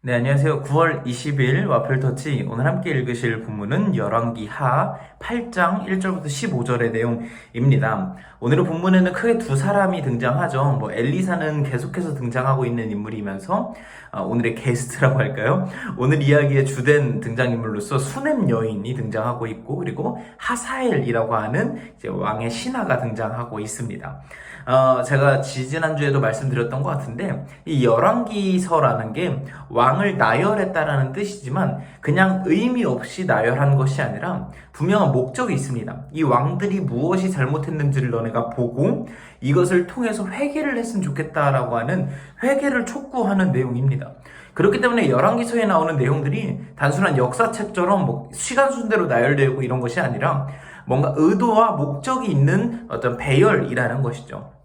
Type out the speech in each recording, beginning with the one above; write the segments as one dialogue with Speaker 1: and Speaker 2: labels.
Speaker 1: 네, 안녕하세요. 9월 20일 와플터치 오늘 함께 읽으실 본문은 열왕기 하 8장 1절부터 15절의 내용입니다. 오늘의 본문에는 크게 두 사람이 등장하죠. 뭐 엘리사는 계속해서 등장하고 있는 인물이면서 아, 오늘의 게스트라고 할까요? 오늘 이야기의 주된 등장인물로서 수넴 여인이 등장하고 있고 그리고 하사엘이라고 하는 왕의 신하가 등장하고 있습니다. 어, 제가 지지난주에도 말씀드렸던 것 같은데, 이 열왕기서라는 게왕 을 나열했다라는 뜻이지만, 그냥 의미 없이 나열한 것이 아니라, 분명한 목적이 있습니다. 이 왕들이 무엇이 잘못했는지를 너네가 보고, 이것을 통해서 회개를 했으면 좋겠다라고 하는 회개를 촉구하는 내용입니다. 그렇기 때문에 열왕기서에 나오는 내용들이 단순한 역사책처럼 뭐 시간 순대로 나열되고 이런 것이 아니라 뭔가 의도와 목적이 있는 어떤 배열이라는 것이죠.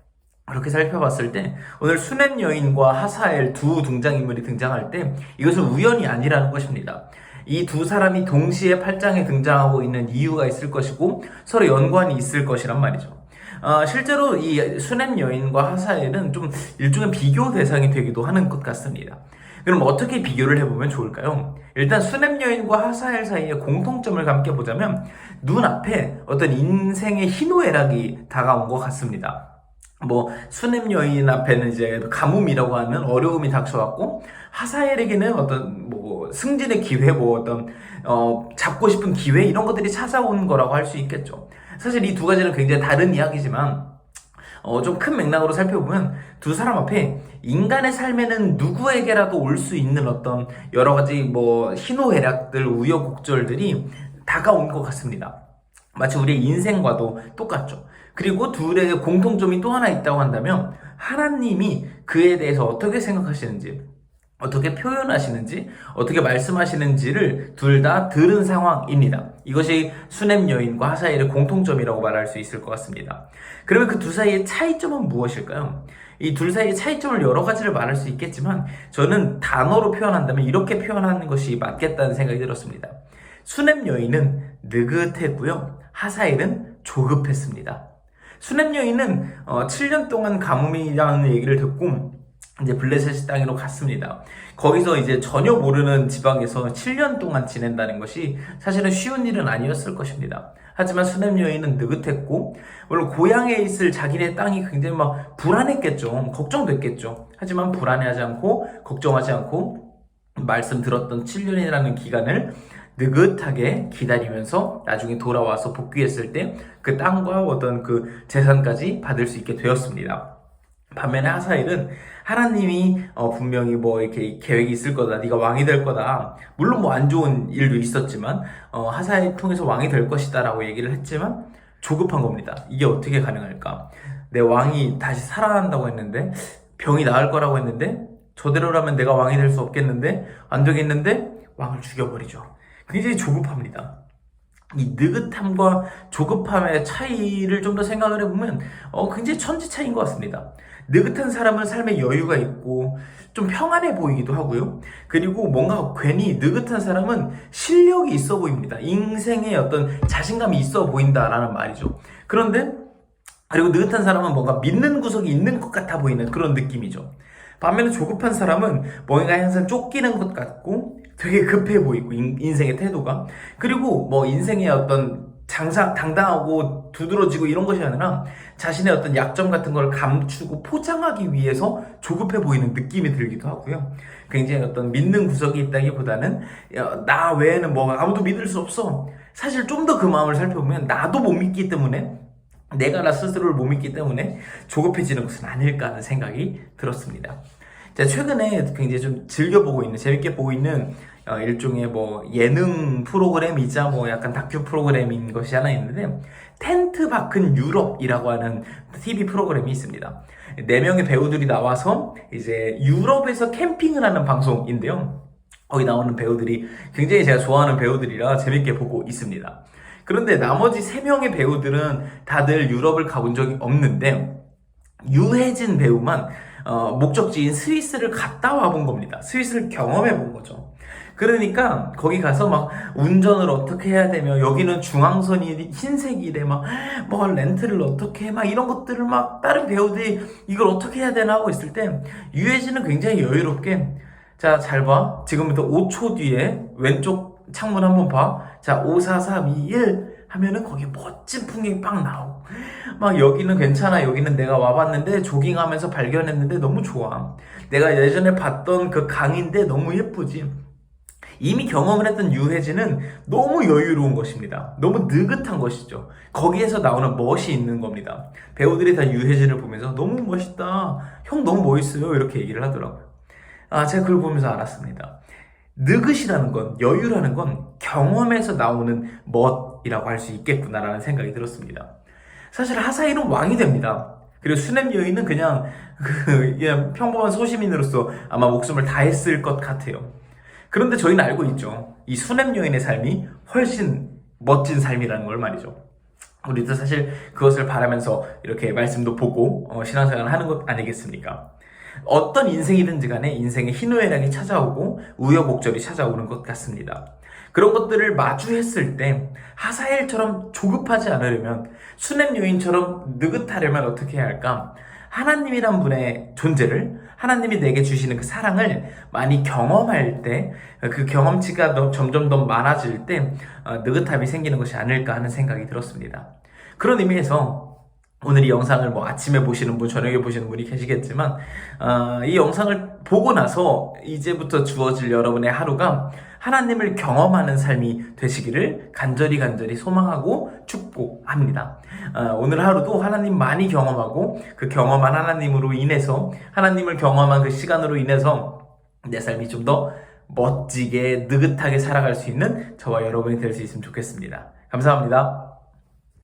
Speaker 1: 그렇게 살펴봤을 때 오늘 수넴 여인과 하사엘 두 등장인물이 등장할 때 이것은 우연이 아니라는 것입니다. 이 두 사람이 동시에 팔장에 등장하고 있는 이유가 있을 것이고 서로 연관이 있을 것이란 말이죠. 어, 실제로 이 수넴 여인과 하사엘은 좀 일종의 비교 대상이 되기도 하는 것 같습니다. 그럼 어떻게 비교를 해보면 좋을까요? 일단 수넴 여인과 하사엘 사이의 공통점을 함께 보자면 눈앞에 어떤 인생의 희노애락이 다가온 것 같습니다. 뭐 수냄 여인 앞에는 이제 가뭄이라고 하는 어려움이 닥쳐왔고 하사엘에게는 어떤 뭐 승진의 기회, 뭐 어떤 어 잡고 싶은 기회 이런 것들이 찾아온 거라고 할 수 있겠죠. 사실 이 두 가지는 굉장히 다른 이야기지만 어, 좀 큰 맥락으로 살펴보면 두 사람 앞에 인간의 삶에는 누구에게라도 올 수 있는 어떤 여러 가지 뭐 희노애락들, 우여곡절들이 다가온 것 같습니다. 마치 우리의 인생과도 똑같죠. 그리고 둘의 공통점이 또 하나 있다고 한다면 하나님이 그에 대해서 어떻게 생각하시는지 어떻게 표현하시는지 어떻게 말씀하시는지를 둘 다 들은 상황입니다. 이것이 수넴 여인과 하사엘의 공통점이라고 말할 수 있을 것 같습니다. 그러면 그 두 사이의 차이점은 무엇일까요? 이 둘 사이의 차이점을 여러 가지를 말할 수 있겠지만 저는 단어로 표현한다면 이렇게 표현하는 것이 맞겠다는 생각이 들었습니다. 수넴 여인은 느긋했고요. 하사엘은 조급했습니다. 수넴 여인은 어, 7년 동안 가뭄이라는 얘기를 듣고 이제 블레셋 땅으로 갔습니다. 거기서 이제 전혀 모르는 지방에서 7년 동안 지낸다는 것이 사실은 쉬운 일은 아니었을 것입니다. 하지만 수넴 여인은 느긋했고 물론 고향에 있을 자기네 땅이 굉장히 막 불안했겠죠. 걱정됐겠죠. 하지만 불안해하지 않고 걱정하지 않고 말씀 들었던 7년이라는 기간을 느긋하게 기다리면서 나중에 돌아와서 복귀했을 때 그 땅과 어떤 그 재산까지 받을 수 있게 되었습니다. 반면에 하사일은 하나님이 어 분명히 뭐 이렇게 계획이 있을 거다, 네가 왕이 될 거다. 물론 뭐 안 좋은 일도 있었지만 어 하사일 통해서 왕이 될 것이다라고 얘기를 했지만 조급한 겁니다. 이게 어떻게 가능할까? 내 왕이 다시 살아난다고 했는데 병이 나을 거라고 했는데 저대로라면 내가 왕이 될 수 없겠는데 안 되겠는데 왕을 죽여버리죠. 굉장히 조급합니다. 이 느긋함과 조급함의 차이를 좀 더 생각을 해보면 어, 굉장히 천지 차이인 것 같습니다. 느긋한 사람은 삶에 여유가 있고 좀 평안해 보이기도 하고요. 그리고 뭔가 괜히 느긋한 사람은 실력이 있어 보입니다. 인생에 어떤 자신감이 있어 보인다라는 말이죠. 그런데 그리고 느긋한 사람은 뭔가 믿는 구석이 있는 것 같아 보이는 그런 느낌이죠. 반면에 조급한 사람은 뭔가 항상 쫓기는 것 같고 되게 급해 보이고 인, 인생의 태도가 그리고 뭐 인생의 어떤 장사 당당하고 두드러지고 이런 것이 아니라 자신의 어떤 약점 같은 걸 감추고 포장하기 위해서 조급해 보이는 느낌이 들기도 하고요. 굉장히 어떤 믿는 구석이 있다기보다는 야, 나 외에는 뭐 아무도 믿을 수 없어. 사실 좀 더 그 마음을 살펴보면 나도 못 믿기 때문에 내가 나 스스로를 못 믿기 때문에 조급해지는 것은 아닐까 하는 생각이 들었습니다. 제가 최근에 굉장히 좀 즐겨보고 있는, 재밌게 보고 있는 어, 일종의 뭐 예능 프로그램이자 뭐 약간 다큐 프로그램인 것이 하나 있는데 텐트 박은 유럽이라고 하는 TV 프로그램이 있습니다. 네 명의 배우들이 나와서 이제 유럽에서 캠핑을 하는 방송인데요. 거기 나오는 배우들이 굉장히 제가 좋아하는 배우들이라 재밌게 보고 있습니다. 그런데 나머지 세 명의 배우들은 다들 유럽을 가본 적이 없는데 유해진 배우만 어, 목적지인 스위스를 갔다 와 본 겁니다. 스위스를 경험해 본 거죠. 그러니까 거기 가서 막 운전을 어떻게 해야 되며 여기는 중앙선이 흰색이래 막뭐 렌트를 어떻게 해 막 이런 것들을 막 다른 배우들이 이걸 어떻게 해야 되나 하고 있을 때 유해진은 굉장히 여유롭게 자, 잘 봐. 지금부터 5초 뒤에 왼쪽 창문 한번 봐. 자, 5, 4, 3, 2, 1 하면은 거기 멋진 풍경이 빵 나오고. 막 여기는 괜찮아. 여기는 내가 와봤는데 조깅하면서 발견했는데 너무 좋아. 내가 예전에 봤던 그 강인데 너무 예쁘지. 이미 경험을 했던 유해진은 너무 여유로운 것입니다. 너무 느긋한 것이죠. 거기에서 나오는 멋이 있는 겁니다. 배우들이 다 유해진을 보면서 너무 멋있다. 형 너무 멋있어요. 이렇게 얘기를 하더라고요. 아, 제가 그걸 보면서 알았습니다. 느긋이라는 건, 여유라는 건 경험에서 나오는 멋이라고 할 수 있겠구나라는 생각이 들었습니다. 사실 하사일은 왕이 됩니다. 그리고 수냄 여인은 그냥, 그, 그냥 평범한 소시민으로서 아마 목숨을 다했을 것 같아요. 그런데 저희는 알고 있죠. 이 수냄 여인의 삶이 훨씬 멋진 삶이라는 걸 말이죠. 우리도 사실 그것을 바라면서 이렇게 말씀도 보고 어, 신앙생활을 하는 것 아니겠습니까? 어떤 인생이든지 간에 인생에 희노애락이 찾아오고 우여곡절이 찾아오는 것 같습니다. 그런 것들을 마주했을 때 하사엘처럼 조급하지 않으려면 수냄 여인처럼 느긋하려면 어떻게 해야 할까? 하나님이란 분의 존재를 하나님이 내게 주시는 그 사랑을 많이 경험할 때 그 경험치가 더- 점점 더 많아질 때 어, 느긋함이 생기는 것이 아닐까 하는 생각이 들었습니다. 그런 의미에서 오늘 이 영상을 뭐 아침에 보시는 분, 저녁에 보시는 분이 계시겠지만 어, 이 영상을 보고 나서 이제부터 주어질 여러분의 하루가 하나님을 경험하는 삶이 되시기를 간절히 간절히 소망하고 축복합니다. 어, 오늘 하루도 하나님 많이 경험하고 그 경험한 하나님으로 인해서 하나님을 경험한 그 시간으로 인해서 내 삶이 좀더 멋지게 느긋하게 살아갈 수 있는 저와 여러분이 될 수 있으면 좋겠습니다. 감사합니다.